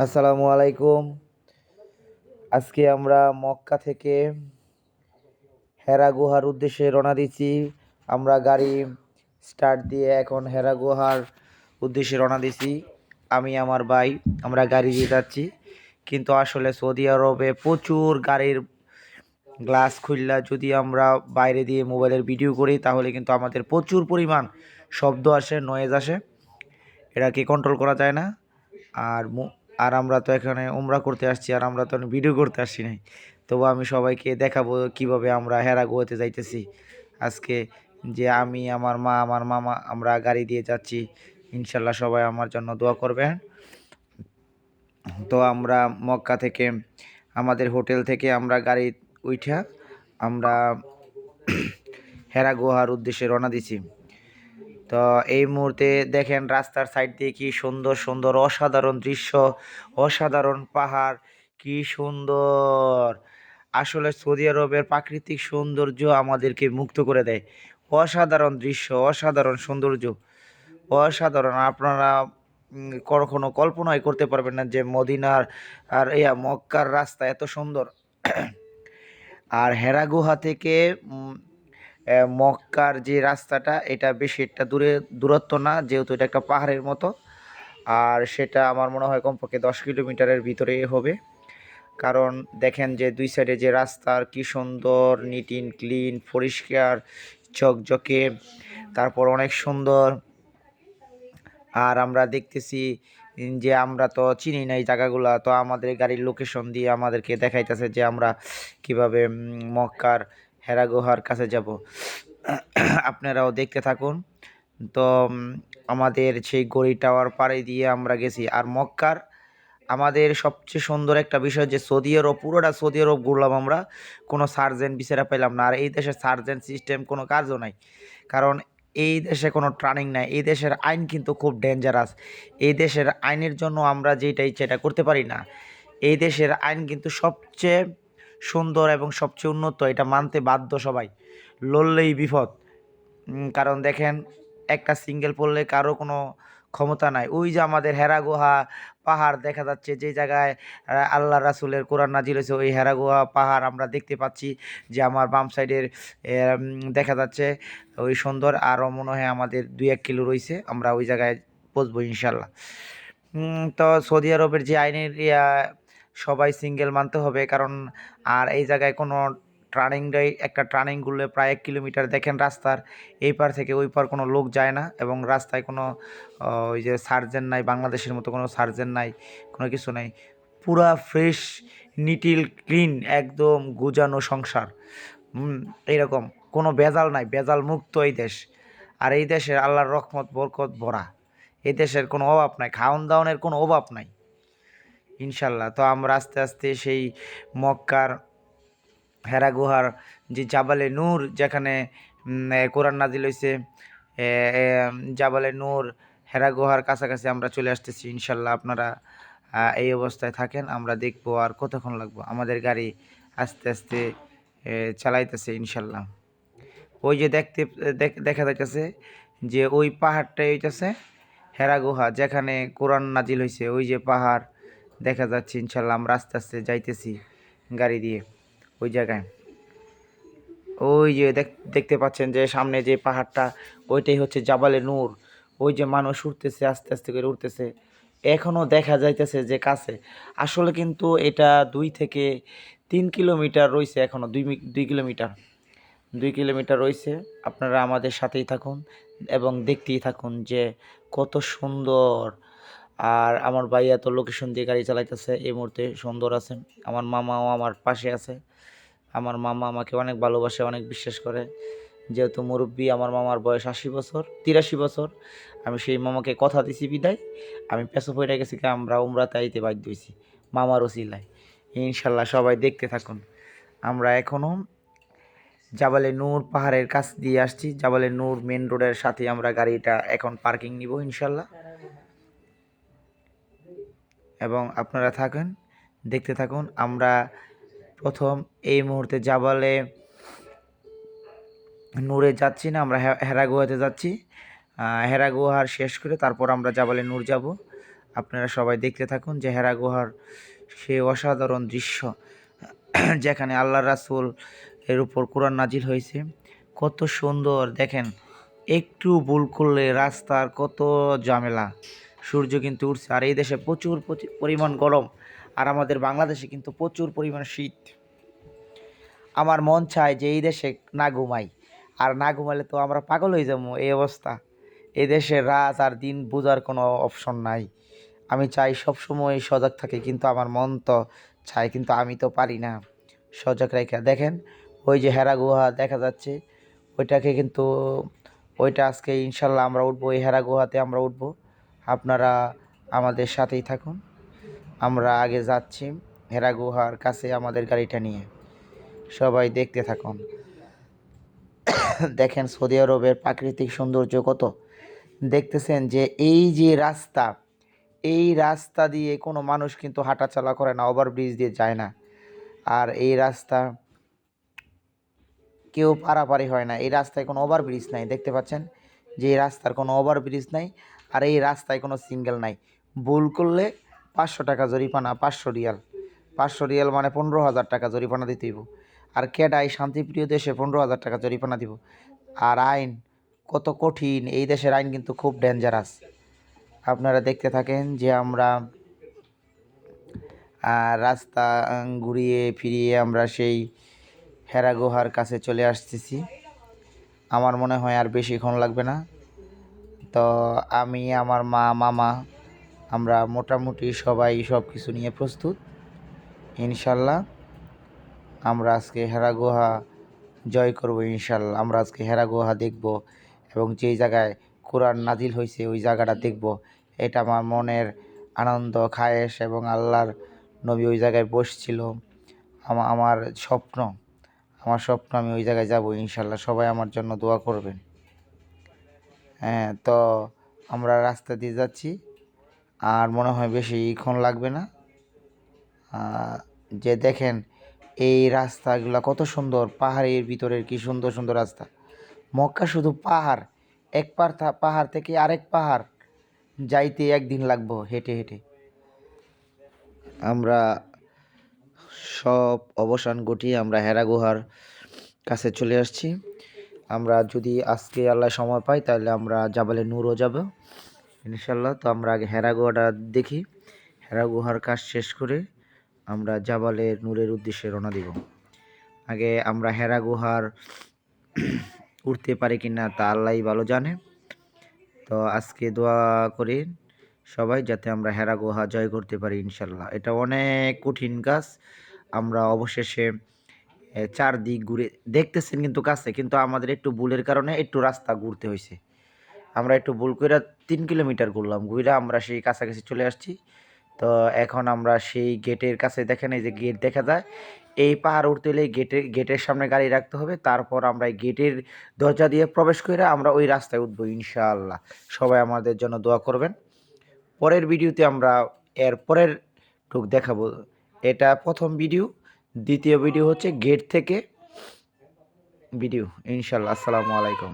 আসসালামু আলাইকুম। আজকে আমরা মক্কা থেকে হেরা গুহার উদ্দেশ্যে রওনা দিচ্ছি। আমরা গাড়ি স্টার্ট দিয়ে এখন হেরা গুহার উদ্দেশ্যে রওনা দিছি আমি, আমার ভাই, আমরা গাড়ি দিয়ে যাচ্ছি। কিন্তু আসলে সৌদি আরবে প্রচুর গাড়ির গ্লাস খুললা। যদি আমরা বাইরে দিয়ে মোবাইলের ভিডিও করি, তাহলে কিন্তু আমাদের প্রচুর পরিমাণ শব্দ আসে নয়েজ আসে। এটাকে কন্ট্রোল করা যায় না। আর আর আমরা তো এখানে উমরা করতে আসছি আর আমরা তো ভিডিও করতে আসছি নাই। তবু আমি সবাইকে দেখাবো কীভাবে আমরা হেরা গোয়াতে যাইতেছি। আজকে যে আমি, আমার মা, আমার মামা, আমরা গাড়ি দিয়ে যাচ্ছি। ইনশাল্লাহ সবাই আমার জন্য দোয়া করবেন। তো আমরা মক্কা থেকে, আমাদের হোটেল থেকে আমরা গাড়ি উঠা আমরা হেরা গুহার উদ্দেশ্যে রওনা দিছি। তো এই মুহূর্তে দেখেন রাস্তার সাইড দিয়ে কি সুন্দর সুন্দর অসাধারণ দৃশ্য, অসাধারণ পাহাড়, কি সুন্দর। আসলে সৌদি আরবের প্রাকৃতিক সৌন্দর্য আমাদেরকে মুক্ত করে দেয়। অসাধারণ দৃশ্য, অসাধারণ সৌন্দর্য, অসাধারণ। আপনারা কখনো কল্পনাই করতে পারবেন না যে মদিনার আর ইয়া মক্কার রাস্তা এত সুন্দর। আর হেরা গুহা থেকে মক্কার যে রাস্তাটা, এটা বেশি একটা দূরে, দূরত্ব না, যেহেতু এটা একটা পাহাড়ের মতো। আর সেটা আমার মনে হয় কমপক্ষে দশ কিলোমিটারের ভিতরে হবে। কারণ দেখেন যে দুই সাইডে যে রাস্তার কি সুন্দর নিট ইন ক্লিন পরিষ্কার ঝকঝকে তারপর অনেক সুন্দর। আর আমরা দেখতেছি যে আমরা তো চিনি না এই জায়গাগুলা, তো আমাদের গাড়ির লোকেশন দিয়ে আমাদেরকে দেখাইতেছে যে আমরা কীভাবে মক্কার হেরা গুহার কাছে যাব। আপনারাও দেখতে থাকুন। তো আমাদের সেই গড়ি টাওয়ার পাড়ে দিয়ে আমরা গেছি। আর মক্কার আমাদের সবচেয়ে সুন্দর একটা বিষয় যে সৌদি আরব, পুরোটা সৌদি আরব ঘুরলাম আমরা। কোনো সার্জেন্ট বিচারা পেলাম না। আর এই দেশে সার্জেন্ট সিস্টেম কোনো কাজও নাই। কারণ এই দেশে কোনো ট্রানিং নাই। এই দেশের আইন কিন্তু খুব ডেঞ্জারাস। এই দেশের আইনের জন্য আমরা যেটা ইচ্ছে এটা করতে পারি না। এই দেশের আইন কিন্তু সবচেয়ে সুন্দর এবং সবচেয়ে উন্নত, এটা মানতে বাধ্য সবাই। লড়লেই বিপদ। কারণ দেখেন, একটা সিঙ্গেল পড়লে কারও কোনো ক্ষমতা নাই। ওই যে আমাদের হেরা গুহা পাহাড় দেখা যাচ্ছে, যে জায়গায় আল্লাহ রাসুলের কোরআন নাজিল হয়েছে, ওই হেরা গুহা পাহাড় আমরা দেখতে পাচ্ছি যে আমার বাম সাইডের দেখা যাচ্ছে ওই সুন্দর আরও মনে হয় আমাদের দুই এক কিলো রয়েছে, আমরা ওই জায়গায় পৌঁছবো ইনশাল্লাহ। তো সৌদি আরবের যে আইনের সবাই সিঙ্গেল মানতে হবে। কারণ, আর এই জায়গায় কোনো ট্রানিং একটা ট্রানিং করলে প্রায় এক কিলোমিটার দেখেন রাস্তার, এই পার থেকে ওই পার কোনো লোক যায় না এবং রাস্তায় কোনো ওই যে সার্জেন নাই, বাংলাদেশের মতো কোনো সার্জেন নাই, কোনো কিছু নাই। পুরা ফ্রেশ, নিটিল, ক্লিন, একদম গুজানো সংসার। এইরকম। কোনো বেজাল নাই বেজাল মুক্ত এই দেশ। আর এই দেশের আল্লাহর রহমত, বরকত, ভরা। এই দেশের কোনো অভাব নাই খাওয়ান দাওয়ানের কোনো অভাব নাই। ইনশাল্লাহ। তো আমরা আস্তে আস্তে সেই মক্কার হেরা গুহার যে জাবালে নূর, যেখানে কোরআন নাজিল হয়েছে জাবালে নূর, হেরা গুহার কাছাকাছি আমরা চলে আসতেছি। ইনশাল্লাহ আপনারা এই অবস্থায় থাকেন, আমরা দেখব আর কতক্ষণ লাগবো। আমাদের গাড়ি আস্তে আস্তে চালাইতেছে ইনশাল্লাহ। ওই যে দেখতে দেখা যাইতেছে যে ওই পাহাড়টা হইতেছে হেরা গুহা, যেখানে কোরআন নাজিল হয়েছে ওই যে পাহাড় দেখা যাচ্ছে, ইনশাল্লাহ আমরা আস্তে আস্তে যাইতেছি গাড়ি দিয়ে ওই জায়গায়। ওই যে দেখ- দেখতে পাচ্ছেন যে সামনে যে পাহাড়টা, ওইটাই হচ্ছে জাবালে নূর। ওই যে মানুষ উঠতেছে, আস্তে আস্তে করে উঠতেছে। এখনও দেখা যাইতেছে যে কাছে। আসলে কিন্তু এটা দুই থেকে তিন কিলোমিটার রয়েছে এখনও দুই দুই কিলোমিটার। দুই কিলোমিটার রয়েছে আপনারা আমাদের সাথেই থাকুন এবং দেখতেই থাকুন যে কত সুন্দর আর আমার ভাইয়া তো লোকেশন দিয়ে গাড়ি চালাইতেছে, এই মুহূর্তে সুন্দর আছে। আমার মামাও আমার পাশে আছে। আমার মামা আমাকে অনেক ভালোবাসে, অনেক বিশ্বাস করে। যেহেতু মুরব্বী, আমার মামার বয়স আশি বছর, তিরাশি বছর। আমি সেই মামাকে কথা দিছি বিদায়। আমি পেছো পড়ে গেছি আমরা উমরাতে আইতে বাধ্য হয়েছি মামার ওসিলায়। ইনশাল্লাহ সবাই দেখতে থাকুন। আমরা এখনও জাবালে নূর পাহাড়ের কাছ দিয়ে আসছি। জাবালে নূর মেন রোডের সাথে আমরা গাড়িটা এখন পার্কিং নিব ইনশাল্লাহ। এবং আপনারা থাকেন, দেখতে থাকুন। আমরা প্রথম এই মুহূর্তে জাবালে নূরে যাচ্ছি না, আমরা হেরা গুহাতে যাচ্ছি। হেরা গুহার শেষ করে তারপর আমরা জাবালে নূর যাব। আপনারা সবাই দেখতে থাকুন যে হেরা গুহার সে অসাধারণ দৃশ্য, যেখানে আল্লাহ রাসূল এর উপর কোরআন নাজিল হয়েছে। কত সুন্দর, দেখেন, একটু ভুল করলে রাস্তার কত ঝামেলা। সূর্য কিন্তু উঠছে আর এই দেশে প্রচুর পরিমাণ গরম। আর আমাদের বাংলাদেশে কিন্তু প্রচুর পরিমাণ শীত। আমার মন চায় যে এই দেশে না ঘুমাই। আর না ঘুমালে তো আমরা পাগল হয়ে যাব। এই অবস্থা। এই দেশে রাত আর দিন বোঝার কোনো অপশন নাই। আমি চাই সবসময় সজাগ থাকে, কিন্তু আমার মন তো চায়, কিন্তু আমি তো পারি না। সজাগ রেখে। দেখেন, ওই যে হেরা গুহা দেখা যাচ্ছে। ওইটাকে কিন্তু, ওইটা আজকে ইনশাল্লাহ আমরা উঠবো। এই হেরা গুহাতে আমরা উঠবো। আপনারা আমাদের সাথেই থাকুন। আমরা আগে যাচ্ছি হেরা গুহার কাছে আমাদের গাড়িটা নিয়ে। সবাই দেখতে থাকুন। দেখেন সৌদি আরবের প্রাকৃতিক সৌন্দর্য কত। দেখতেছেন যে এই যে রাস্তা, এই রাস্তা দিয়ে কোনো মানুষ কিন্তু হাঁটাচলা করে না, ওভারব্রিজ দিয়ে যায় না। আর এই রাস্তা কেউ পারাপারি হয় না। এই রাস্তায় কোনো ওভারব্রিজ নাই, দেখতে পাচ্ছেন? যে এই রাস্তার কোনো ওভারব্রিজ নাই আর এই রাস্তায় কোনো সিঙ্গেল নাই। ভুল করলে পাঁচশো টাকা জরিমানা, পাঁচশো রিয়াল। পাঁচশো রিয়াল মানে পনেরো হাজার টাকা জরিমানা দিতে হইব। আর কেডাই শান্তিপ্রিয় দেশে পনেরো হাজার টাকা জরিমানা দিব? আর আইন কত কঠিন, এই দেশের আইন কিন্তু খুব ডেঞ্জারাস আপনারা দেখতে থাকেন যে আমরা রাস্তা ঘুরিয়ে ফিরিয়ে আমরা সেই হেরা গুহার কাছে চলে আসতেছি। আমার মনে হয় আর বেশিক্ষণ লাগবে না। তো আমি, আমার মা, মামা, আমরা মোটামুটি সবাই সব কিছু নিয়ে প্রস্তুত। ইনশাল্লাহ আমরা আজকে হেরা গুহা জয় করব ইনশাল্লাহ। আমরা আজকে হেরা গুহা দেখব এবং যেই জায়গায় কোরআন নাজিল হয়েছে ওই জায়গাটা দেখব। এটা আমার মনের আনন্দ, খায়েশ এবং আল্লাহর নবী ওই জায়গায় বসছিল। আমার স্বপ্ন আমার স্বপ্ন আমি ওই জায়গায় যাব ইনশাল্লাহ। সবাই আমার জন্য দোয়া করবেন। হ্যাঁ তো আমরা রাস্তা দিয়ে যাচ্ছি। আর মনে হয় বেশিক্ষণ লাগবে না। যে দেখেন এই রাস্তাগুলো কত সুন্দর, পাহাড়ের ভিতরের কি সুন্দর সুন্দর রাস্তা। মক্কা শুধু পাহাড়, এক থা- পাহাড় থেকে আরেক পাহাড় যাইতে একদিন লাগবো হেঁটে হেঁটে। আমরা সব অবসান ঘটিয়ে আমরা হেরা গুহার কাছে চলে আসছি। আমরা যদি আজকে আল্লাহ সময় পাই, তাহলে আমরা জাবালে নূরও যাব ইনশাল্লাহ তো আমরা আগে হেরা গুহাটা দেখি। হেরা গুহার কাজ শেষ করে আমরা জাবালের নূরের উদ্দেশ্যে রওনা দিব। আগে আমরা হেরা গুহার উঠতে পারি কি না, তা আল্লাহই ভালো জানে। তো আজকে দোয়া করি সবাই যাতে আমরা হেরা গুহা জয় করতে পারি ইনশাল্লাহ এটা অনেক কঠিন কাজ। আমরা অবশেষে চারদিক ঘুরে দেখতেছেন কিন্তু কাছে, কিন্তু আমাদের একটু ভুলের কারণে একটু রাস্তা ঘুরতে হয়েছে আমরা একটু ভুল করে তিন কিলোমিটার ঘুরলাম ঘুরে আমরা সেই কাছাকাছি চলে আসছি। তো এখন আমরা সেই গেটের কাছে দেখেন, এই যে গেট দেখা যায়, এই পাহাড় উঠতে হলে গেটের গেটের সামনে গাড়ি রাখতে হবে, তারপর আমরা গেটের দরজা দিয়ে প্রবেশ করে আমরা ওই রাস্তায় উঠবো ইনশাআল্লাহ। সবাই আমাদের জন্য দোয়া করবেন। পরের ভিডিওতে আমরা এর পরের টুক দেখাবো। এটা প্রথম ভিডিও। দ্বিতীয় ভিডিও হচ্ছে গেট থেকে ভিডিও ইনশাল্লাহ আসসালামু আলাইকুম।